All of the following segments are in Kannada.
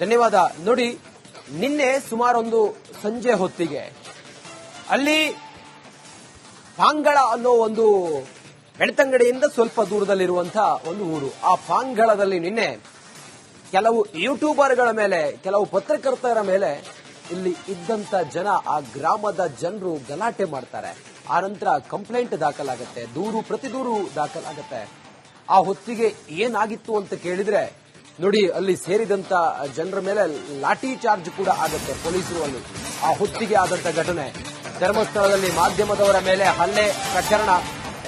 ಧನ್ಯವಾದ. ನೋಡಿ, ನಿನ್ನೆ ಸುಮಾರೊಂದು ಸಂಜೆ ಹೊತ್ತಿಗೆ ಅಲ್ಲಿ ಪಾಂಗಳ ಅನ್ನೋ ಒಂದು ಬೆಳ್ತಂಗಡಿಯಿಂದ ಸ್ವಲ್ಪ ದೂರದಲ್ಲಿರುವಂತಹ ಒಂದು ಊರು. ಆ ಪಾಂಗಳದಲ್ಲಿ ನಿನ್ನೆ ಕೆಲವು ಯೂಟ್ಯೂಬರ್ಗಳ ಮೇಲೆ, ಕೆಲವು ಪತ್ರಕರ್ತರ ಮೇಲೆ ಇಲ್ಲಿ ಇದ್ದಂತ ಜನ, ಆ ಗ್ರಾಮದ ಜನರು ಗಲಾಟೆ ಮಾಡ್ತಾರೆ. ಆ ನಂತರ ಕಂಪ್ಲೇಂಟ್ ದಾಖಲಾಗುತ್ತೆ, ದೂರು ಪ್ರತಿ ದೂರು ದಾಖಲಾಗುತ್ತೆ. ಆ ಹೊತ್ತಿಗೆ ಏನಾಗಿತ್ತು ಅಂತ ಕೇಳಿದ್ರೆ ನೋಡಿ, ಅಲ್ಲಿ ಸೇರಿದಂತ ಜನರ ಮೇಲೆ ಲಾಠಿ ಚಾರ್ಜ್ ಕೂಡ ಆಗುತ್ತೆ ಪೊಲೀಸರು ಅಲ್ಲಿ. ಆ ಹೊತ್ತಿಗೆ ಆದಂತ ಘಟನೆ. ಧರ್ಮಸ್ಥಳದಲ್ಲಿ ಮಾಧ್ಯಮದವರ ಮೇಲೆ ಹಲ್ಲೆ ಪ್ರಕರಣ.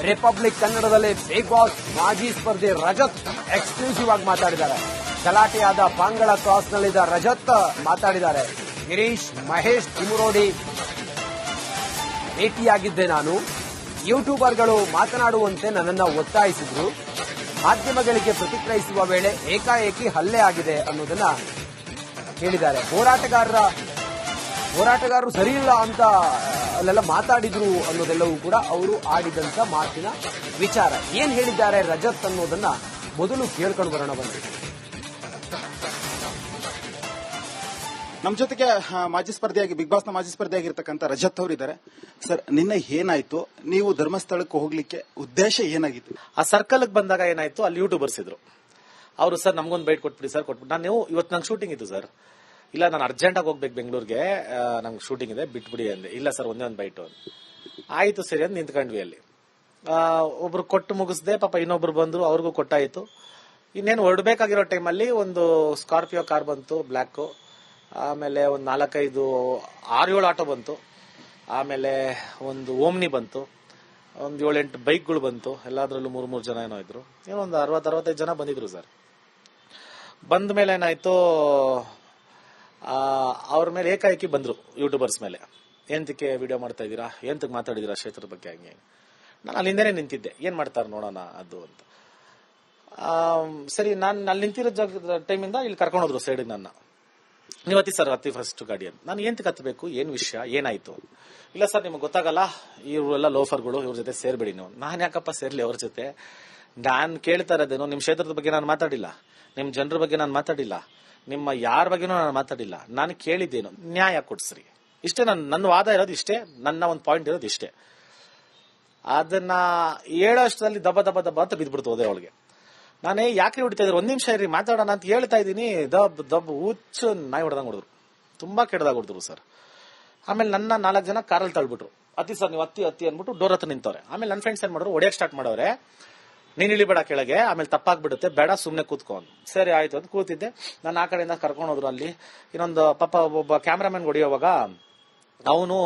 ರಿಪಬ್ಲಿಕ್ ಕನ್ನಡದಲ್ಲಿ ಬಿಗ್ ಬಾಸ್ ಮಾಜಿ ಸ್ಪರ್ಧಿ ರಜತ್ ಎಕ್ಸ್ಕ್ಲೂಸಿವ್ ಆಗಿ ಮಾತಾಡಿದ್ದಾರೆ. ಗಲಾಟೆಯಾದ ಪಾಂಗಳ ಕ್ರಾಸ್ನಲ್ಲಿದ್ದ ರಜತ್ ಮಾತಾಡಿದ್ದಾರೆ. ಗಿರೀಶ್, ಮಹೇಶ್ ತಿಮುರೋಡಿ ಭೇಟಿಯಾಗಿದ್ದೆ ನಾನು. ಯೂಟ್ಯೂಬರ್ಗಳು ಮಾತನಾಡುವಂತೆ ನನ್ನನ್ನು ಒತ್ತಾಯಿಸಿದ್ರು. ಮಾಧ್ಯಮಗಳಿಗೆ ಪ್ರತಿಕ್ರಿಯಿಸುವ ವೇಳೆ ಏಕಾಏಕಿ ಹಲ್ಲೆ ಆಗಿದೆ ಅನ್ನೋದನ್ನ ಹೇಳಿದ್ದಾರೆ. ಹೋರಾಟಗಾರರ, ಹೋರಾಟಗಾರರು ಸರಿಯಿಲ್ಲ ಅಂತ ಅಲ್ಲೆಲ್ಲ ಮಾತಾಡಿದ್ರು ಅನ್ನೋದೆಲ್ಲವೂ ಕೂಡ ಅವರು ಆಡಿದಂತ ಮಾತಿನ ವಿಚಾರ. ಏನ್ ಹೇಳಿದ್ದಾರೆ ರಜತ್ ಅನ್ನೋದನ್ನ ಮೊದಲು ಕೇಳ್ಕೊಂಡು ಬರೋಣ ಬನ್ನಿ. ನಮ್ಮ ಜೊತೆಗೆ ಮಾಜಿ ಸ್ಪರ್ಧೆಯಾಗಿ, ಬಿಗ್ ಬಾಸ್ನ ಮಾಜಿ ಸ್ಪರ್ಧೆಯಾಗಿರ್ತಕ್ಕಂಥ ರಜತ್ ಅವರು ಇದ್ದಾರೆ ಸರ್, ನಿನ್ನೆ ಏನಾಯ್ತು? ನೀವು ಧರ್ಮಸ್ಥಳಕ್ಕೆ ಹೋಗ್ಲಿಕ್ಕೆ ಉದ್ದೇಶ ಏನಾಗಿತ್ತು? ಆ ಸರ್ಕಲ್ ಬಂದಾಗ ಏನಾಯ್ತು? ಅಲ್ಲಿ ಯೂಟ್ಯೂಬರ್ಸ್ ಇದ್ರು. ಅವರು, ಸರ್, ನಮಗೊಂದು ಬೈಟ್ ಕೊಟ್ಬಿಡಿ, ಸರ್ ಕೊಟ್ಬಿಟ್ಟು ನಾನು ನೀವು, ಇವತ್ತು ನಂಗೆ ಶೂಟಿಂಗ್ ಇತ್ತು, ಸರ್. ಇಲ್ಲ, ನಾನು ಅರ್ಜೆಂಟಾಗಿ ಹೋಗ್ಬೇಕು ಬೆಂಗಳೂರಿಗೆ. ನಂಗೆ ಶೂಟಿಂಗ್ ಇದೆ, ಬಿಟ್ಬಿಡಿ ಅಂದೆ. ಇಲ್ಲ, ಸರ್, ಒಂದೇ ಒಂದು ಬೈಟು ಆಯ್ತು, ಸರಿ ಅಂತ ನಿಂತ್ಕೊಂಡ್ವಿ ಅಲ್ಲಿ. ಒಬ್ರು ಕೊಟ್ಟು ಮುಗಿಸ್ದೆ, ಪಾಪ ಇನ್ನೊಬ್ರು ಬಂದ್ರು, ಅವ್ರಿಗೂ ಕೊಟ್ಟಾಯ್ತು. ಇನ್ನೇನು ಹೊರಡ್ಬೇಕಾಗಿರೋ ಟೈಮಲ್ಲಿ ಒಂದು ಸ್ಕಾರ್ಪಿಯೋ ಕಾರ್ ಬಂತು ಬ್ಲ್ಯಾಕು ಆಮೇಲೆ ಒಂದು ನಾಲ್ಕೈದು ಆರು ಏಳು ಆಟೋ ಬಂತು. ಆಮೇಲೆ ಒಂದು ಓಮ್ನಿ ಬಂತು. ಒಂದು ಏಳೆಂಟು ಬೈಕ್ಗಳು ಬಂತು. ಎಲ್ಲದರಲ್ಲೂ ಮೂರು ಮೂರು ಜನ ಏನೋ ಇದ್ರು. ಏನೋ ಒಂದು ಅರವತ್ತು ಅರವತ್ತೈದು ಜನ ಬಂದಿದ್ರು ಸರ್. ಬಂದ ಮೇಲೆ ಏನಾಯ್ತು ಅವ್ರ ಮೇಲೆ ಏಕಾಏಕಿ ಬಂದ್ರು ಯೂಟ್ಯೂಬರ್ಸ್ ಮೇಲೆ. ಎಂತಕ್ಕೆ ವಿಡಿಯೋ ಮಾಡ್ತಾ ಇದ್ದೀರಾ? ಎಂತಕ್ಕೆ ಮಾತಾಡಿದಿರಾ ಕ್ಷೇತ್ರದ ಬಗ್ಗೆ ಹಂಗೆ ನಾನು ಅಲ್ಲಿಂದನೇ ನಿಂತಿದ್ದೆ. ಏನು ಮಾಡ್ತಾರೆ ನೋಡೋಣ ಅದು ಅಂತ. ಸರಿ, ನಾನು ಅಲ್ಲಿ ನಿಂತಿರೋ ಜಾಗದ ಟೈಮಿಂದ ಇಲ್ಲಿ ಕರ್ಕೊಂಡು ಹೋದ್ರು ಸೈಡಿಗೆ ನನ್ನ. ನೀವು ಹತ್ತಿ ಸರ್ ಅತಿ ಫಸ್ಟ್ ಗಾಡಿಯನ್ನು ನಾನು ಎಂತಕ್ಕೆ ಹತ್ತಬೇಕು ಏನ್ ವಿಷಯ? ಏನಾಯ್ತು? ಇಲ್ಲ ಸರ್, ನಿಮ್ಗೆ ಗೊತ್ತಾಗಲ್ಲ, ಇವರೆಲ್ಲ ಲೋಫರ್ಗಳು ಇವ್ರ ಜೊತೆ ಸೇರ್ಬೇಡಿ ನೀವು. ನಾನು ಯಾಕಪ್ಪ ಸೇರ್ಲಿ ಅವ್ರ ಜೊತೆ? ನಾನು ಕೇಳ್ತಾ ಇರೋದೇನು, ನಿಮ್ ಕ್ಷೇತ್ರದ ಬಗ್ಗೆ ನಾನು ಮಾತಾಡಿಲ್ಲ. ನಿಮ್ ಜನರ ಬಗ್ಗೆ ನಾನು ಮಾತಾಡಿಲ್ಲ. ನಿಮ್ಮ ಯಾರ ಬಗ್ಗೆನೂ ನಾನು ಮಾತಾಡಿಲ್ಲ. ನಾನು ಕೇಳಿದ್ದೇನು. ನ್ಯಾಯ ಕೊಡ್ಸ್ರಿ. ಇಷ್ಟೇ ನನ್ನ ನನ್ನ ವಾದ ಇರೋದು ಇಷ್ಟೇ, ನನ್ನ ಒಂದು ಪಾಯಿಂಟ್ ಇರೋದು ಇಷ್ಟೇ. ಅದನ್ನ ಹೇಳೋ ಅಷ್ಟರಲ್ಲಿ ದಬ್ಬ ದಬ್ಬ ದಬ್ಬ ಅಂತ ಬಿದ್ಬಿಡ್ತು ಹೋದೆ ಅವಳಿಗೆ. ನಾನೇ ಯಾಕೆ ಹೊಡಿತಾ ಇದ್ರು? ಒಂದ್ ನಿಮಿಷ ಇರಿ ಮಾತಾಡೋಣ ಅಂತ ಹೇಳ್ತಾ ಇದ್ದೀನಿ. ದಬ್ ದಬ್ ಹುಚ್ಚು ನಾಯಿ ಹೊಡೆದಂಗ್ ಹೊಡೆದ್ರು. ತುಂಬಾ ಕೆಡ್ದಾಗ ಹೊಡೆದ್ರು ಸರ್. ಆಮೇಲೆ ನನ್ನ ನಾಲ್ಕು ಜನ ಕಾರಲ್ಲಿ ತಳ್ಬಿಟ್ರು. ಅತಿ ಸರ್, ನೀವು ಅತ್ತಿ ಅತ್ತಿ ಅಂದ್ಬಿಟ್ಟು ಡೋರ್ ಹತ್ರ ನಿಂತವ್ರೆ. ಆಮೇಲೆ ನನ್ನ ಫ್ರೆಂಡ್ಸ್ ಏನ್ ಮಾಡಿದ್ರು? ಹೊಡಿಯಕ್ ಸ್ಟಾರ್ಟ್ ಮಾಡವ್ರೆ. ನೀನ್ ಇಳಿಬೇಡ ಕೆಳಗೆ, ಆಮೇಲೆ ತಪ್ಪಾಗ್ಬಿಡುತ್ತೆ. ಬೇಡ, ಸುಮ್ನೆ ಕೂತ್ಕೊಂಡು ಸರಿ, ಆಯ್ತು ಅಂತ ಕೂತಿದ್ದೆ. ನಾನು ಆ ಕಡೆಯಿಂದ ಕರ್ಕೊಂಡು ಹೋದ್ರು ಅಲ್ಲಿ. ಇನ್ನೊಂದು ಪಾಪ ಒಬ್ಬ ಕ್ಯಾಮ್ರಾಮನ್ ಹೊಡಿಯೋವಾಗ ಅವನು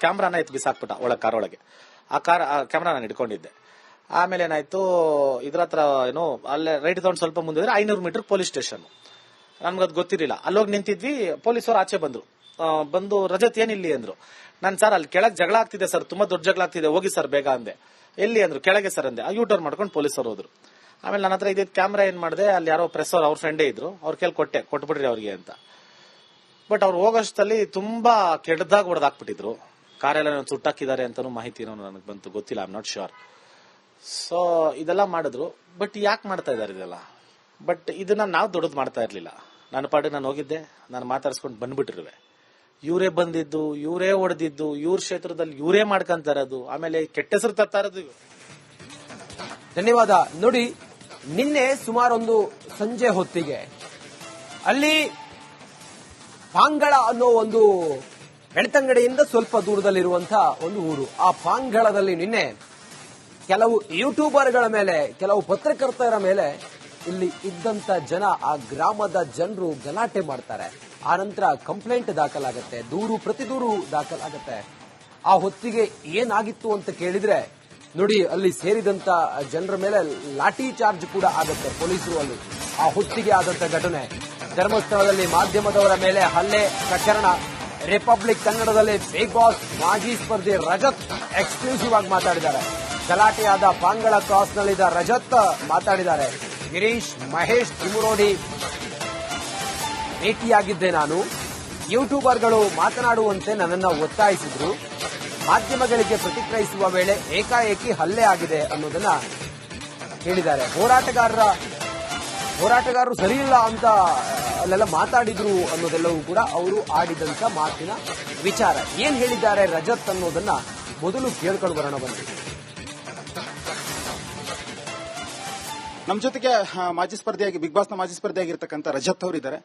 ಕ್ಯಾಮ್ರಾನ ಎತ್ತು ಬಿಸಾಕ್ಬಿಟ್ಟ ಒಳಗೆ, ಕಾರ್ ಒಳಗೆ. ಆ ಕಾರ್, ಆ ಕ್ಯಾಮ್ರಾ ನಾನು ಇಟ್ಕೊಂಡಿದ್ದೆ ಆಮೇಲೆ ಏನಾಯ್ತು, ಇದ್ರ ಹತ್ರ ಏನು, ಅಲ್ಲೇ ರೈಟ್ ತಗೊಂಡು ಸ್ವಲ್ಪ ಮುಂದೆ ಐನೂರು ಮೀಟರ್ ಪೊಲೀಸ್ ಸ್ಟೇಷನ್. ನಮ್ಗದ್ ಗೊತ್ತಿರಲಿಲ್ಲ. ಅಲ್ಲೋಗಿ ನಿಂತಿದ್ವಿ ಪೊಲೀಸರು ಆಚೆ ಬಂದ್ರು. ಬಂದು ರಜತ್ ಏನಿಲ್ಲಿ ಅಂದ್ರು. ನಾನು ಸರ್ ಅಲ್ಲಿ ಕೆಳಗೆ ಜಗಳ ಆಗ್ತಿದೆ ಸರ್, ತುಂಬಾ ದೊಡ್ಡ ಜಗಳ ಆಗ್ತಿದೆ, ಹೋಗಿ ಸರ್ ಬೇಗ ಅಂದೆ. ಎಲ್ಲಿ ಅಂದ್ರು, ಕೆಳಗೆ ಸರ್ ಅಂದೆ. ಯೂ ಟರ್ನ್ ಮಾಡ್ಕೊಂಡು ಪೊಲೀಸರು ಹೋದ್ರು. ಆಮೇಲೆ ನನ್ನ ಹತ್ರ ಇದ್ ಕ್ಯಾಮ್ರಾ ಏನ್ ಮಾಡಿದೆ, ಅಲ್ಲಿ ಯಾರೋ ಪ್ರೆಸ್ ಅವ್ರ ಫ್ರೆಂಡೇ ಇದ್ರು. ಅವ್ರ ಕೇಳಿ ಕೊಟ್ಟೆ, ಕೊಟ್ಬಿಡ್ರಿ ಅವ್ರಿಗೆ ಅಂತ. ಬಟ್ ಅವ್ರು ಹೋಗೋಷ್ಟಲ್ಲಿ ತುಂಬಾ ಕೆಟ್ಟದಾಗ ಹೊಡೆದಾಕ್ಬಿಟ್ಟಿದ್ರು. ಕಾರೆಲ್ಲ ಸುಟ್ಟಾಕಿದ್ದಾರೆ ಅಂತಾನು ಮಾಹಿತಿ ನನಗೆ ಬಂತು, ಗೊತ್ತಿಲ್ಲ ಐ ನಾಟ್ ಶ್ಯೂರ್ ಸೊ ಇದೆಲ್ಲ ಮಾಡಿದ್ರು. ಬಟ್ ಯಾಕೆ ಮಾಡ್ತಾ ಇದಾರೆ ಇದೆಲ್ಲ? ಬಟ್ ಇದನ್ನ ನಾವು ದೊಡ್ಡದು ಮಾಡ್ತಾ ಇರ್ಲಿಲ್ಲ. ನನ್ನ ಪಾಡಿಗೆ ನಾನು ಹೋಗಿದ್ದೆ. ನಾನು ಮಾತಾಡ್ಸ್ಕೊಂಡು ಬಂದ್ಬಿಟ್ಟಿರುವೆ. ಇವರೇ ಬಂದಿದ್ದು, ಇವರೇ ಹೊಡೆದಿದ್ದು, ಇವ್ರ ಕ್ಷೇತ್ರದಲ್ಲಿ ಇವರೇ ಇರೋದು. ಆಮೇಲೆ ಕೆಟ್ಟ ಹೆಸರು ತರ್ತಾ ಇರೋದು ಧನ್ಯವಾದ. ನೋಡಿ, ನಿನ್ನೆ ಸುಮಾರೊಂದು ಸಂಜೆ ಹೊತ್ತಿಗೆ ಅಲ್ಲಿ ಪಾಂಗಳ ಅನ್ನೋ ಒಂದು ಬೆಳ್ತಂಗಡಿಯಿಂದ ಸ್ವಲ್ಪ ದೂರದಲ್ಲಿರುವಂತಹ ಒಂದು ಊರು. ಆ ಪಾಂಗಳದಲ್ಲಿ ನಿನ್ನೆ ಕೆಲವು ಯೂಟ್ಯೂಬರ್ಗಳ ಮೇಲೆ, ಕೆಲವು ಪತ್ರಕರ್ತರ ಮೇಲೆ ಇಲ್ಲಿ ಇದ್ದಂತ ಜನ, ಆ ಗ್ರಾಮದ ಜನರು ಗಲಾಟೆ ಮಾಡ್ತಾರೆ. ಆ ನಂತರ ಕಂಪ್ಲೇಂಟ್ ದಾಖಲಾಗುತ್ತೆ, ದೂರು ಪ್ರತಿ ದೂರು ದಾಖಲಾಗತ್ತೆ. ಆ ಹೊತ್ತಿಗೆ ಏನಾಗಿತ್ತು ಅಂತ ಕೇಳಿದ್ರೆ, ನೋಡಿ, ಅಲ್ಲಿ ಸೇರಿದಂತ ಜನರ ಮೇಲೆ ಲಾಠಿ ಚಾರ್ಜ್ ಕೂಡ ಆಗುತ್ತೆ ಪೊಲೀಸರು ಅಲ್ಲಿ. ಆ ಹೊತ್ತಿಗೆ ಆದಂತ ಘಟನೆ. ಧರ್ಮಸ್ಥಳದಲ್ಲಿ ಮಾಧ್ಯಮದವರ ಮೇಲೆ ಹಲ್ಲೆ, ಪ್ರಕರಣ. ರಿಪಬ್ಲಿಕ್ ಕನ್ನಡದಲ್ಲಿ ಬಿಗ್ ಬಾಸ್ ಮಾಜಿ ಸ್ಪರ್ಧಿ ರಜತ್ ಎಕ್ಸ್ಕ್ಲೂಸಿವ್ ಆಗಿ ಮಾತಾಡಿದ್ದಾರೆ. ಗಲಾಟೆಯಾದ ಪಾಂಗಳ ಕ್ರಾಸ್ನಲ್ಲಿದ್ದ ರಜತ್ ಮಾತಾಡಿದ್ದಾರೆ. ಗಿರೀಶ್, ಮಹೇಶ್ ತಿಮುರೋಡಿ ಭೇಟಿಯಾಗಿದ್ದೆ ನಾನು. ಯೂಟ್ಯೂಬರ್ಗಳು ಮಾತನಾಡುವಂತೆ ನನ್ನನ್ನು ಒತ್ತಾಯಿಸಿದ್ರು. ಮಾಧ್ಯಮಗಳಿಗೆ ಪ್ರತಿಕ್ರಿಯಿಸುವ ವೇಳೆ ಏಕಾಏಕಿ ಹಲ್ಲೆ ಆಗಿದೆ ಅನ್ನೋದನ್ನ ಹೇಳಿದ್ದಾರೆ. ಹೋರಾಟಗಾರರ, ಹೋರಾಟಗಾರರು ಸರಿಯಿಲ್ಲ ಅಂತ ಅಲ್ಲೆಲ್ಲ ಮಾತಾಡಿದ್ರು ಅನ್ನೋದೆಲ್ಲವೂ ಕೂಡ ಅವರು ಆಡಿದಂತ ಮಾತಿನ ವಿಚಾರ. ಏನ್ ಹೇಳಿದ್ದಾರೆ ರಜತ್ ಅನ್ನೋದನ್ನ ಮೊದಲು ಕೇಳ್ಕೊಂಡು ಬರೋಣ ಬನ್ನಿ. ನಮ್ಮ ಜೊತೆಗೆ ಮಾಜಿ ಸ್ಪರ್ಧೆಯಾಗಿ, ಬಿಗ್ ಬಾಸ್ನ ಮಾಜಿ ಸ್ಪರ್ಧೆಯಾಗಿರ್ತಕ್ಕಂಥ ರಜತ್ ಅವರಿದ್ದಾರೆ.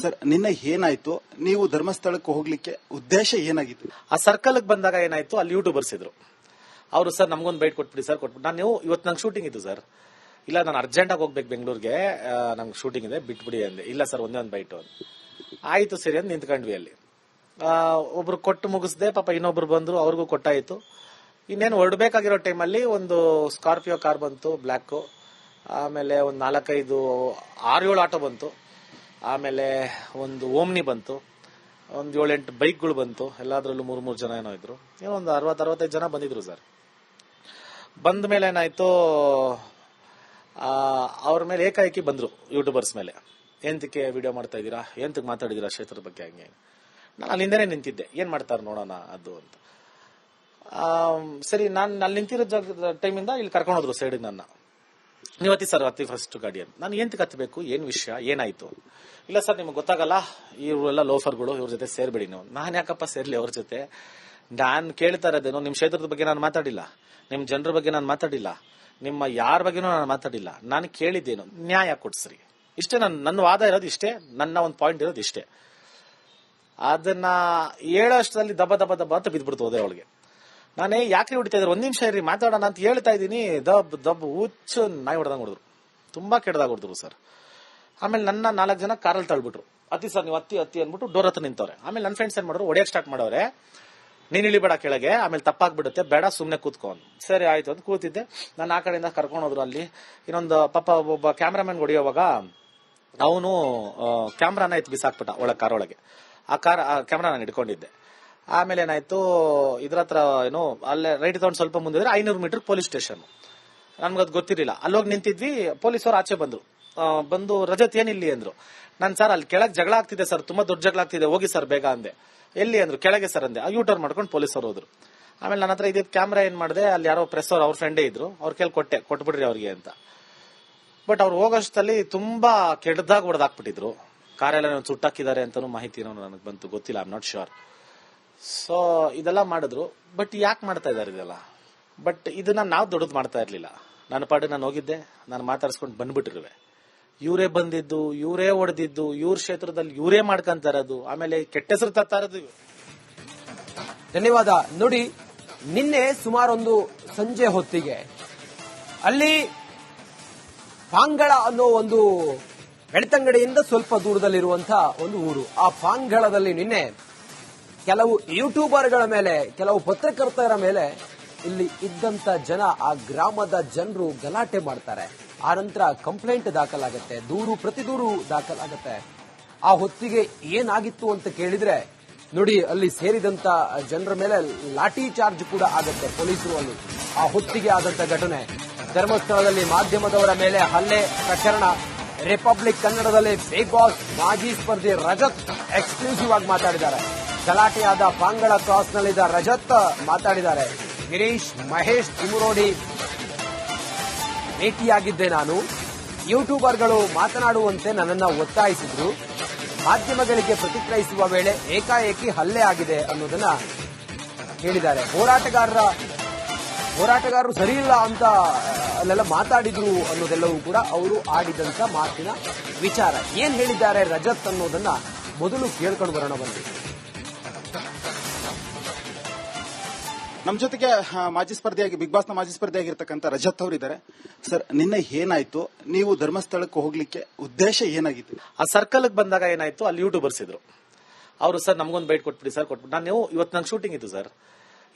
ಸರ್, ನಿನ್ನೆ ಏನಾಯ್ತು? ನೀವು ಧರ್ಮಸ್ಥಳಕ್ಕೆ ಹೋಗ್ಲಿಕ್ಕೆ ಉದ್ದೇಶ ಏನಾಗಿತ್ತು? ಆ ಸರ್ಕಲ್ ಬಂದಾಗ ಏನಾಯ್ತು? ಅಲ್ಲಿ ಯೂಟ್ಯೂಬರ್ಸ್ ಇದ್ರು. ಅವರು, ಸರ್, ನಮಗೊಂದು ಬೈಟ್ ಕೊಟ್ಬಿಡಿ, ಸರ್ ಕೊಟ್ಬಿಟ್ಟು ನಾನು ಇವತ್ತು ನಂಗೆ ಶೂಟಿಂಗ್ ಇತ್ತು, ಸರ್. ಇಲ್ಲ, ನಾನು ಅರ್ಜೆಂಟಾಗಿ ಹೋಗ್ಬೇಕು ಬೆಂಗಳೂರಿಗೆ. ನಮ್ಗೆ ಶೂಟಿಂಗ್ ಇದೆ, ಬಿಟ್ಬಿಡಿ ಅಂದೆ. ಇಲ್ಲ, ಸರ್, ಒಂದೇ ಒಂದು ಬೈಟು ಅಂತ ಆಯಿತು, ಸರಿ ಅಂತ ನಿಂತ್ಕೊಂಡ್ವಿ ಅಲ್ಲಿ. ಒಬ್ರು ಕೊಟ್ಟು ಮುಗಿಸ್ದೆ, ಪಾಪ ಇನ್ನೊಬ್ರು ಬಂದರು, ಅವ್ರಿಗೂ ಕೊಟ್ಟಾಯಿತು. ಇನ್ನೇನು ಹೊರಡಬೇಕಾಗಿರೋ ಟೈಮಲ್ಲಿ ಒಂದು ಸ್ಕಾರ್ಪಿಯೋ ಕಾರ್ ಬಂತು ಬ್ಲ್ಯಾಕು ಆಮೇಲೆ ಒಂದು ನಾಲ್ಕೈದು ಆರು ಏಳು ಆಟೋ ಬಂತು. ಆಮೇಲೆ ಒಂದು ಓಮ್ನಿ ಬಂತು. ಒಂದು ಏಳೆಂಟು ಬೈಕ್ಗಳು ಬಂತು. ಎಲ್ಲಾದ್ರಲ್ಲೂ ಮೂರು ಮೂರು ಜನ ಏನೋ ಇದ್ರು. ಏನೋ ಒಂದು ಅರವತ್ತು ಅರವತ್ತೈದು ಜನ ಬಂದಿದ್ರು ಸರ್. ಬಂದ ಮೇಲೆ ಏನಾಯ್ತು ಅವ್ರ ಮೇಲೆ ಏಕಾಏಕಿ ಬಂದ್ರು ಯೂಟ್ಯೂಬರ್ಸ್ ಮೇಲೆ. ಎಂತಕ್ಕೆ ವಿಡಿಯೋ ಮಾಡ್ತಾ ಇದ್ದೀರಾ? ಎಂತಕ್ಕೆ ಮಾತಾಡಿದಿರಾ ಕ್ಷೇತ್ರದ ಬಗ್ಗೆ ಹಂಗೆ? ನಾನು ಅಲ್ಲಿಂದನೇ ನಿಂತಿದ್ದೆ. ಏನು ಮಾಡ್ತಾರೆ ನೋಡೋಣ ಅದು ಅಂತ. ಸರಿ, ನಾನು ಅಲ್ಲಿ ನಿಂತಿರೋ ಜಾಗದ ಟೈಮಿಂದ ಇಲ್ಲಿ ಕರ್ಕೊಂಡು ಸೈಡಿಗೆ ಸೈಡ್ ನನ್ನ. ನೀವು ಹತ್ತಿ ಸರ್ ಅತಿ ಫಸ್ಟ್ ಗಾಡಿ ಅಂತ ನಾನು ಎಂತ ಕತ್ತಬೇಕು ಏನ್ ವಿಷಯ? ಏನಾಯ್ತು? ಇಲ್ಲ ಸರ್, ನಿಮ್ಗೆ ಗೊತ್ತಾಗಲ್ಲ. ಇವರೆಲ್ಲ ಲೋಫರ್ಗಳು ಇವ್ರ ಜೊತೆ ಸೇರ್ಬೇಡಿ ನೀವು. ನಾನು ಯಾಕಪ್ಪ ಸೇರ್ಲಿ ಅವ್ರ ಜೊತೆ? ನಾನು ಕೇಳ್ತಾ ಇರೋದೇನು, ನಿಮ್ ಕ್ಷೇತ್ರದ ಬಗ್ಗೆ ನಾನು ಮಾತಾಡಿಲ್ಲ. ನಿಮ್ ಜನರ ಬಗ್ಗೆ ನಾನು ಮಾತಾಡಿಲ್ಲ. ನಿಮ್ಮ ಯಾರ ಬಗ್ಗೆನೂ ನಾನು ಮಾತಾಡಿಲ್ಲ. ನಾನು ಕೇಳಿದ್ದೇನು. ನ್ಯಾಯ ಕೊಡ್ಸ್ರಿ. ಇಷ್ಟೇ ನನ್ನ ನನ್ನ ವಾದ ಇರೋದು ಇಷ್ಟೇ. ನನ್ನ ಒಂದು ಪಾಯಿಂಟ್ ಇರೋದು ಇಷ್ಟೇ. ಅದನ್ನ ಏಳಷ್ಟರಲ್ಲಿ ದಬ್ಬ ದಬ್ಬ ದಬ್ಬ ಅಂತ ಬಿದ್ಬಿಡ್ತು ಹೋದೆ ಅವಳಿಗೆ. ನಾನೇ ಯಾಕ್ರಿ ಹೊಡಿತಾ ಇದ್ರೆ ಒಂದ್ ನಿಮಿಷ ಇರಿ ಮಾತಾಡೋಣ ಅಂತ ಹೇಳ್ತಾ ಇದ್ದೀನಿ. ದಬ್ ದಬ್ ಹುಚ್ಚು ನಾಯಿ ಹೊಡೆದಂಗ್ ಹೊಡೆದ್ರು. ತುಂಬಾ ಕೆಟ್ಟದಾಗ ಹೊಡೆದ್ರು ಸರ್. ಆಮೇಲೆ ನನ್ನ ನಾಲ್ಕು ಜನ ಕಾರಲ್ಲಿ ತಳ್ಬಿಟ್ರು. ಅತಿ ಸರ್, ನೀವು ಅತ್ತಿ ಅತ್ತಿ ಅಂದ್ಬಿಟ್ಟು ಡೋರ್ ಹತ್ರ ನಿಂತವ್ರೆ. ಆಮೇಲೆ ನನ್ನ ಫ್ರೆಂಡ್ಸ್ ಏನ್ ಮಾಡಿದ್ರು? ಒಡೆಯಕ್ ಸ್ಟಾರ್ಟ್ ಮಾಡವ್ರೆ. ನೀನ್ ಇಳಿಬೇಡ ಕೆಳಗೆ, ಆಮೇಲೆ ತಪ್ಪಾಗ್ಬಿಡುತ್ತೆ, ಬೇಡ, ಸುಮ್ನೆ ಕೂತ್ಕೊ. ಸರಿ, ಆಯ್ತು ಅಂತ ಕೂತಿದ್ದೆ. ನಾನು ಆ ಕಡೆಯಿಂದ ಕರ್ಕೊಂಡು ಹೋದ್ರು ಅಲ್ಲಿ. ಇನ್ನೊಂದು ಪಾಪ ಒಬ್ಬ ಕ್ಯಾಮ್ರಾಮನ್ ಹೊಡಿಯೋವಾಗ ಅವನು ಕ್ಯಾಮ್ರಾನ ಎತ್ತು ಬಿಸಾಕ್ಬಿಟ್ಟ ಒಳಗೆ, ಕಾರ್ ಒಳಗೆ. ಆ ಕಾರ್, ಆ ಕ್ಯಾಮ್ರಾ ನಾನು ಇಟ್ಕೊಂಡಿದ್ದೆ ಆಮೇಲೆ ಏನಾಯ್ತು? ಇದ್ರ ಹತ್ರ ಏನು, ಅಲ್ಲೇ ರೈಟ್ ತಗೊಂಡು ಸ್ವಲ್ಪ ಮುಂದಿದ್ರೆ ಐನೂರು ಮೀಟರ್ ಪೊಲೀಸ್ ಸ್ಟೇಷನ್. ನನ್ಗದ್ ಗೊತ್ತಿರಲಿಲ್ಲ. ಅಲ್ಲೋಗಿ ನಿಂತಿದ್ವಿ ಪೊಲೀಸರು ಆಚೆ ಬಂದ್ರು. ಬಂದು ರಜತ್ ಏನಿಲ್ಲಿ ಅಂದ್ರು. ನಾನು ಸರ್, ಅಲ್ಲಿ ಕೆಳಗೆ ಜಗಳ ಆಗ್ತಿದೆ ಸರ್, ತುಂಬಾ ದೊಡ್ಡ ಜಗಳ ಆಗ್ತಿದೆ, ಹೋಗಿ ಸರ್ ಬೇಗ ಅಂದೆ. ಎಲ್ಲಿ ಅಂದ್ರು? ಕೆಳಗೆ ಸರ್ ಅಂದೆ. ಯೂ ಟರ್ನ್ ಮಾಡ್ಕೊಂಡು ಪೊಲೀಸರು ಹೋದ್ರು. ಆಮೇಲೆ ನನ್ನ ಹತ್ರ ಇದ್ದಿದ್ದು ಕ್ಯಾಮ್ರಾ ಏನ್ ಮಾಡಿದೆ, ಅಲ್ಲಿ ಯಾರೋ ಪ್ರೆಸ್ ಅವ್ರು ಅವ್ರ ಫ್ರೆಂಡೇ ಇದ್ರು. ಅವ್ರ ಕೇಳಿ ಕೊಟ್ಟೆ, ಕೊಟ್ಬಿಡ್ರಿ ಅವ್ರಿಗೆ ಅಂತ. ಬಟ್ ಅವ್ರು ಹೋಗೋಷ್ಟಲ್ಲಿ ತುಂಬಾ ಕೆಡ್ದಾಗ ಹೊಡೆದಾಕ್ಬಿಟ್ಟಿದ್ರು. ಕಾರೆಲ್ಲ ಸುಟ್ಟಾಕಿದ್ದಾರೆ ಅಂತಾನು ಮಾಹಿತಿ ನನಗೆ ಬಂತು, ಗೊತ್ತಿಲ್ಲ ಐ ನಾಟ್ ಶೋರ್ ಸೊ ಇದೆಲ್ಲ ಮಾಡಿದ್ರು. ಬಟ್ ಯಾಕೆ ಮಾಡ್ತಾ ಇದಾರೆ ಇದೆಲ್ಲ? ಬಟ್ ಇದನ್ನ ನಾವು ದೊಡ್ಡದು ಮಾಡ್ತಾ ಇರಲಿಲ್ಲ. ನನ್ನ ಪಾಡು ನಾನು ಹೋಗಿದ್ದೆ. ನಾನು ಮಾತಾಡ್ಸ್ಕೊಂಡು ಬಂದ್ಬಿಟ್ಟಿರುವೆ. ಇವರೇ ಬಂದಿದ್ದು, ಇವರೇ ಹೊಡೆದಿದ್ದು ಇವ್ರ ಕ್ಷೇತ್ರದಲ್ಲಿ ಇವರೇ ಮಾಡ್ಕೊಂತ ಇರೋದು. ಆಮೇಲೆ ಕೆಟ್ಟ ಹೆಸರು ತರ್ತಾ ಇರೋದು. ಧನ್ಯವಾದ. ನೋಡಿ, ನಿನ್ನೆ ಸುಮಾರೊಂದು ಸಂಜೆ ಹೊತ್ತಿಗೆ ಅಲ್ಲಿ ಪಾಂಗಳ ಅನ್ನೋ ಒಂದು ಬೆಳ್ತಂಗಡಿಯಿಂದ ಸ್ವಲ್ಪ ದೂರದಲ್ಲಿರುವಂತಹ ಒಂದು ಊರು. ಆ ಪಾಂಗಳದಲ್ಲಿ ನಿನ್ನೆ ಕೆಲವು ಯೂಟ್ಯೂಬರ್ಗಳ ಮೇಲೆ, ಕೆಲವು ಪತ್ರಕರ್ತರ ಮೇಲೆ ಇಲ್ಲಿ ಇದ್ದಂತ ಜನ, ಆ ಗ್ರಾಮದ ಜನರು ಗಲಾಟೆ ಮಾಡ್ತಾರೆ. ಆ ನಂತರ ಕಂಪ್ಲೇಂಟ್ ದಾಖಲಾಗುತ್ತೆ, ದೂರು ಪ್ರತಿ ದೂರು ದಾಖಲಾಗುತ್ತೆ. ಆ ಹೊತ್ತಿಗೆ ಏನಾಗಿತ್ತು ಅಂತ ಕೇಳಿದ್ರೆ, ನೋಡಿ, ಅಲ್ಲಿ ಸೇರಿದಂತ ಜನರ ಮೇಲೆ ಲಾಠಿ ಚಾರ್ಜ್ ಕೂಡ ಆಗುತ್ತೆ ಪೊಲೀಸರು ಅಲ್ಲಿ. ಆ ಹೊತ್ತಿಗೆ ಆದಂತ ಘಟನೆ. ಧರ್ಮಸ್ಥಳದಲ್ಲಿ ಮಾಧ್ಯಮದವರ ಮೇಲೆ ಹಲ್ಲೆ ಪ್ರಕರಣ. ರಿಪಬ್ಲಿಕ್ ಕನ್ನಡದಲ್ಲಿ ಬಿಗ್ ಬಾಸ್ ಮಾಜಿ ಸ್ಪರ್ಧಿ ರಜತ್ ಎಕ್ಸ್ಕ್ಲೂಸಿವ್ ಆಗಿ ಮಾತಾಡಿದ್ದಾರೆ. ಗಲಾಟೆಯಾದ ಪಾಂಗಳ ಕ್ರಾಸ್ನಲ್ಲಿದ್ದ ರಜತ್ ಮಾತಾಡಿದ್ದಾರೆ. ಗಿರೀಶ್, ಮಹೇಶ್ ತಿಮುರೋಡಿ ಭೇಟಿಯಾಗಿದ್ದೆ ನಾನು. ಯೂಟ್ಯೂಬರ್ಗಳು ಮಾತನಾಡುವಂತೆ ನನ್ನನ್ನು ಒತ್ತಾಯಿಸಿದ್ರು. ಮಾಧ್ಯಮಗಳಿಗೆ ಪ್ರತಿಕ್ರಿಯಿಸುವ ವೇಳೆ ಏಕಾಏಕಿ ಹಲ್ಲೆ ಆಗಿದೆ ಅನ್ನೋದನ್ನ ಹೇಳಿದ್ದಾರೆ. ಹೋರಾಟಗಾರರ, ಹೋರಾಟಗಾರರು ಸರಿಯಿಲ್ಲ ಅಂತ ಅಲ್ಲೆಲ್ಲ ಮಾತಾಡಿದ್ರು ಅನ್ನೋದೆಲ್ಲವೂ ಕೂಡ ಅವರು ಆಡಿದಂತ ಮಾತಿನ ವಿಚಾರ. ಏನ್ ಹೇಳಿದ್ದಾರೆ ರಜತ್ ಅನ್ನೋದನ್ನ ಮೊದಲು ಕೇಳ್ಕೊಂಡು ಬರೋಣ ಬನ್ನಿ. ನಮ್ಮ ಜೊತೆಗೆ ಮಾಜಿ ಸ್ಪರ್ಧಿಯಾಗಿ, ಬಿಗ್ ಬಾಸ್ನ ಮಾಜಿ ಸ್ಪರ್ಧಿಯಾಗಿರ್ತಕ್ಕಂಥ ರಜತ್ ಅವರಿದ್ದಾರೆ. ಸರ್, ನಿನ್ನೆ ಏನಾಯ್ತು? ನೀವು ಧರ್ಮಸ್ಥಳಕ್ಕೆ ಹೋಗ್ಲಿಕ್ಕೆ ಉದ್ದೇಶ ಏನಾಗಿತ್ತು? ಆ ಸರ್ಕಲ್ ಬಂದಾಗ ಏನಾಯ್ತು? ಅಲ್ಲಿ ಯೂಟ್ಯೂಬರ್ಸ್ ಇದ್ರು. ಅವರು, ಸರ್, ನಮಗೊಂದು ಬೈಟ್ ಕೊಟ್ಬಿಡಿ ಸರ್ ಕೊಟ್ಬಿಟ್ಟು ನಾನು ಇವತ್ತು ನಂಗೆ ಶೂಟಿಂಗ್ ಇತ್ತು ಸರ್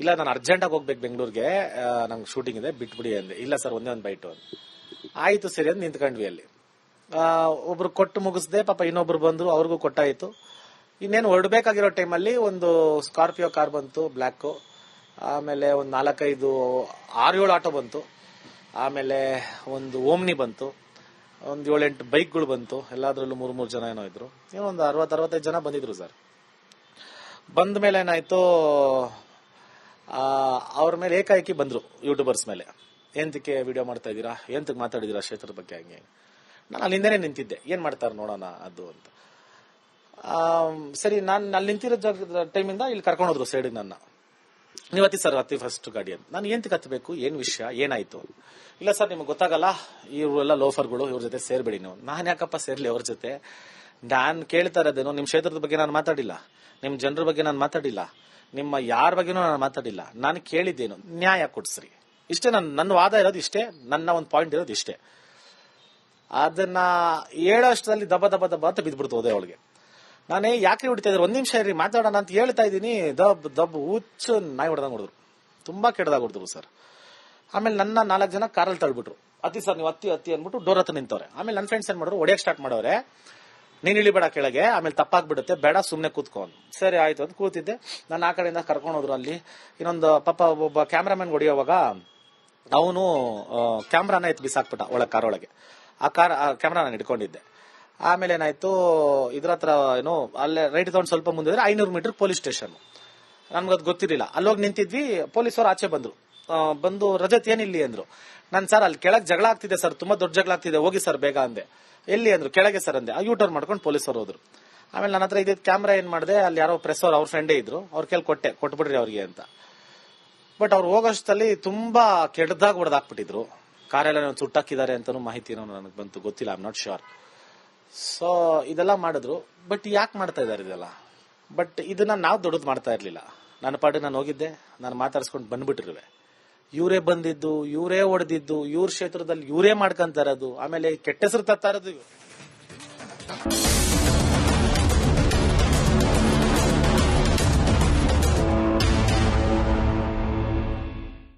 ಇಲ್ಲ, ನಾನು ಅರ್ಜೆಂಟ್ ಆಗಿ ಹೋಗ್ಬೇಕು ಬೆಂಗಳೂರಿಗೆ. ನಂಗೆ ಶೂಟಿಂಗ್ ಇದೆ, ಬಿಟ್ಬಿಡಿ ಅಂದೆ ಇಲ್ಲ ಸರ್ ಒಂದೇ ಒಂದು ಬೈಟು ಅಂತ. ಆಯ್ತು, ಸರಿ ಅಂತ ನಿಂತ್ಕೊಂಡ್ವಿ ಅಲ್ಲಿ. ಒಬ್ರು ಕೊಟ್ಟು ಮುಗಿಸ್ದೆ, ಪಾಪ ಇನ್ನೊಬ್ರು ಬಂದ್ರು, ಅವ್ರಿಗೂ ಕೊಟ್ಟಾಯ್ತು. ಇನ್ನೇನು ಹೊರಡ್ಬೇಕಾಗಿರೋ ಟೈಮಲ್ಲಿ ಒಂದು ಸ್ಕಾರ್ಪಿಯೋ ಕಾರ್ ಬಂತು ಬ್ಲ್ಯಾಕು ಆಮೇಲೆ ಒಂದು ನಾಲ್ಕೈದು ಆರು ಏಳು ಆಟೋ ಬಂತು. ಆಮೇಲೆ ಒಂದು ಓಮ್ನಿ ಬಂತು. ಒಂದು ಏಳೆಂಟು ಬೈಕ್ಗಳು ಬಂತು. ಎಲ್ಲಾದ್ರಲ್ಲೂ ಮೂರು ಮೂರು ಜನ ಏನೋ ಇದ್ರು. ಏನೋ ಒಂದು ಅರವತ್ತು ಅರವತ್ತೈದು ಜನ ಬಂದಿದ್ರು ಸರ್. ಬಂದ ಮೇಲೆ ಏನಾಯ್ತು ಅವ್ರ ಮೇಲೆ ಏಕಾಏಕಿ ಬಂದ್ರು ಯೂಟ್ಯೂಬರ್ಸ್ ಮೇಲೆ. ಎಂತಕ್ಕೆ ವಿಡಿಯೋ ಮಾಡ್ತಾ ಇದ್ದೀರಾ? ಎಂತಕ್ಕೆ ಮಾತಾಡಿದಿರಾ ಕ್ಷೇತ್ರದ ಬಗ್ಗೆ ಹಂಗೆ ನಾನು ಅಲ್ಲಿಂದನೇ ನಿಂತಿದ್ದೆ. ಏನು ಮಾಡ್ತಾರೆ ನೋಡೋಣ ಅದು ಅಂತ. ಸರಿ, ನಾನು ಅಲ್ಲಿ ನಿಂತಿರೋ ಜಾಗದ ಟೈಮಿಂದ ಇಲ್ಲಿ ಕರ್ಕೊಂಡೋದ್ರು ಸೈಡಿಗೆ ನನ್ನ. ನೀವು ಸರ್ ಹತ್ತಿ ಫಸ್ಟ್ ಗಾಡಿ ನಾನು ಏನ್ ಹತ್ತಬೇಕು ಏನ್ ವಿಷಯ? ಏನಾಯ್ತು? ಇಲ್ಲ ಸರ್, ನಿಮ್ಗೆ ಗೊತ್ತಾಗಲ್ಲ. ಇವರೆಲ್ಲ ಲೋಫರ್ಗಳು ಇವ್ರ ಜೊತೆ ಸೇರ್ಬೇಡಿ ನೀವು. ನಾನು ಯಾಕಪ್ಪ ಸೇರ್ಲಿ ಅವ್ರ ಜೊತೆ? ನಾನು ಕೇಳ್ತಾ ಇರೋದೇನು ನಿಮ್ಮ ಕ್ಷೇತ್ರದ ಬಗ್ಗೆ ನಾನು ಮಾತಾಡಿಲ್ಲ. ನಿಮ್ಮ ಜನರ ಬಗ್ಗೆ ನಾನು ಮಾತಾಡಿಲ್ಲ. ನಿಮ್ಮ ಯಾರ ಬಗ್ಗೆನೂ ನಾನು ಮಾತಾಡಿಲ್ಲ. ನಾನು ಕೇಳಿದ್ದೇನು. ನ್ಯಾಯ ಕೊಡ್ಸ್ರಿ. ಇಷ್ಟೇ ನನ್ನ ನನ್ನ ವಾದ ಇರೋದು ಇಷ್ಟೇ. ನನ್ನ ಒಂದು ಪಾಯಿಂಟ್ ಇರೋದು ಇಷ್ಟೇ. ಅದನ್ನ ಅಷ್ಟರಲ್ಲಿ ದಬ ದಬ ದಬ ಅಂತ ಬಿದ್ಬಿಡ್ತು ಹೋದೆ ಅವಳಿಗೆ. ನಾನೇ ಯಾಕೆ ಹೊಡಿತಾ ಇದ್ರು ಒಂದ್ ನಿಮಿಷ ಇರಿ ಮಾತಾಡೋಣ ಅಂತ ಹೇಳ್ತಾ ಇದ್ದೀನಿ. ದಬ್ ದಬ್ ಹುಚ್ಚು ನಾಯಿ ಹೊಡೆದಂಗ್ ಹೊಡೆದ್ರು. ತುಂಬಾ ಕೆಟ್ಟದಾಗ ಹೊಡೆದ್ರು ಸರ್. ಆಮೇಲೆ ನನ್ನ ನಾಲ್ಕು ಜನ ಕಾರಲ್ಲಿ ತಳ್ಬಿಟ್ರು. ಅತಿ ಸರ್, ನೀವು ಅತ್ತಿ ಅತ್ತಿ ಅಂದ್ಬಿಟ್ಟು ಡೋರ್ ಹತ್ರ ನಿಂತವ್ರೆ. ಆಮೇಲೆ ನನ್ನ ಫ್ರೆಂಡ್ಸ್ ಏನ್ ಮಾಡೋರು ಹೊಡೆಯಕ್ ಸ್ಟಾರ್ಟ್ ಮಾಡೋರೆ ನೀನ್ ಇಳಿಬೇಡ ಕೆಳಗೆ, ಆಮೇಲೆ ತಪ್ಪಾಗ್ಬಿಡುತ್ತೆ. ಬೇಡ, ಸುಮ್ನೆ ಕೂತ್ಕೊಂಡು ಸರಿ, ಆಯ್ತು ಅಂತ ಕೂತಿದ್ದೆ. ನಾನು ಆ ಕಡೆಯಿಂದ ಕರ್ಕೊಂಡು ಹೋದ್ರು ಅಲ್ಲಿ. ಇನ್ನೊಂದು ಪಾಪ ಒಬ್ಬ ಕ್ಯಾಮ್ರಾಮನ್ ಹೊಡಿಯೋವಾಗ ಅವನು ಕ್ಯಾಮ್ರಾನ ಎತ್ ಬಿಸಾಕ್ಬಿಟ್ಟ ಒಳಗೆ, ಕಾರ್ ಒಳಗೆ. ಆ ಕಾರ್, ಆ ಕ್ಯಾಮ್ರಾ ನಾನು ಇಟ್ಕೊಂಡಿದ್ದೆ ಆಮೇಲೆ ಏನಾಯ್ತು, ಇದ್ರ ಹತ್ರ ಏನು, ಅಲ್ಲೇ ರೈಟ್ ತಗೊಂಡು ಸ್ವಲ್ಪ ಮುಂದೆ ಐನೂರು ಮೀಟರ್ ಪೊಲೀಸ್ ಸ್ಟೇಷನ್. ಅದು ಗೊತ್ತಿರಲಿಲ್ಲ. ಅಲ್ಲೋಗಿ ನಿಂತಿದ್ವಿ ಪೊಲೀಸರು ಆಚೆ ಬಂದ್ರು. ಬಂದು ರಜತ್ ಏನಿಲ್ಲಿ ಅಂದ್ರು. ನಾನು ಸರ್, ಅಲ್ಲಿ ಕೆಳಗೆ ಜಗಳ ಆಗ್ತಿದೆ ಸರ್, ತುಂಬಾ ದೊಡ್ಡ ಜಗಳ ಆಗ್ತಿದೆ, ಹೋಗಿ ಸರ್ ಬೇಗ ಅಂದೆ. ಎಲ್ಲಿ ಅಂದ್ರು, ಕೆಳಗೆ ಸರ್ ಅಂದೆ. ಯೂ ಟರ್ನ್ ಮಾಡ್ಕೊಂಡು ಪೊಲೀಸರು ಹೋದ್ರು. ಆಮೇಲೆ ನನ್ನ ಹತ್ರ ಇದ್ದಿದ್ದ ಕ್ಯಾಮ್ರಾ ಏನ್ ಮಾಡಿದೆ, ಅಲ್ಲಿ ಯಾರೋ ಪ್ರೆಸ್ ಅವ್ರ ಅವ್ರ ಫ್ರೆಂಡೇ ಇದ್ರು. ಅವ್ರ ಕೇಳಿ ಕೊಟ್ಟೆ, ಕೊಟ್ಬಿಡ್ರಿ ಅವ್ರಿಗೆ ಅಂತ. ಬಟ್ ಅವ್ರು ಹೋಗೋಷ್ಟಲ್ಲಿ ತುಂಬಾ ಕೆಡ್ದಾಗ ಹೊಡೆದಾಕ್ಬಿಟ್ಟಿದ್ರು. ಕಾರೆಲ್ಲ ಸುಟ್ಟಾಕಿದ್ದಾರೆ ಅಂತಾನು ಮಾಹಿತಿ ನನಗೆ ಬಂತು, ಗೊತ್ತಿಲ್ಲ ಐ ನಾಟ್ ಶೋರ್ ಸೊ ಇದೆಲ್ಲ ಮಾಡಿದ್ರು. ಬಟ್ ಯಾಕೆ ಮಾಡ್ತಾ ಇದಾರೆ ಇದೆಲ್ಲ? ಬಟ್ ಇದನ್ನ ನಾವು ದೊಡ್ಡದು ಮಾಡ್ತಾ ಇರಲಿಲ್ಲ. ನನ್ನ ಪಾಡಿಗೆ ನಾನು ಹೋಗಿದ್ದೆ. ನಾನು ಮಾತಾಡ್ಸ್ಕೊಂಡು ಬಂದ್ಬಿಟ್ಟಿರುವೆ. ಇವರೇ ಬಂದಿದ್ದು, ಇವರೇ ಹೊಡೆದಿದ್ದು ಇವ್ರ ಕ್ಷೇತ್ರದಲ್ಲಿ ಇವರೇ ಮಾಡ್ಕೊಂತ ಇರೋದು. ಆಮೇಲೆ ಕೆಟ್ಟ ಹೆಸರು ತತ್ತಾ ಇರೋದು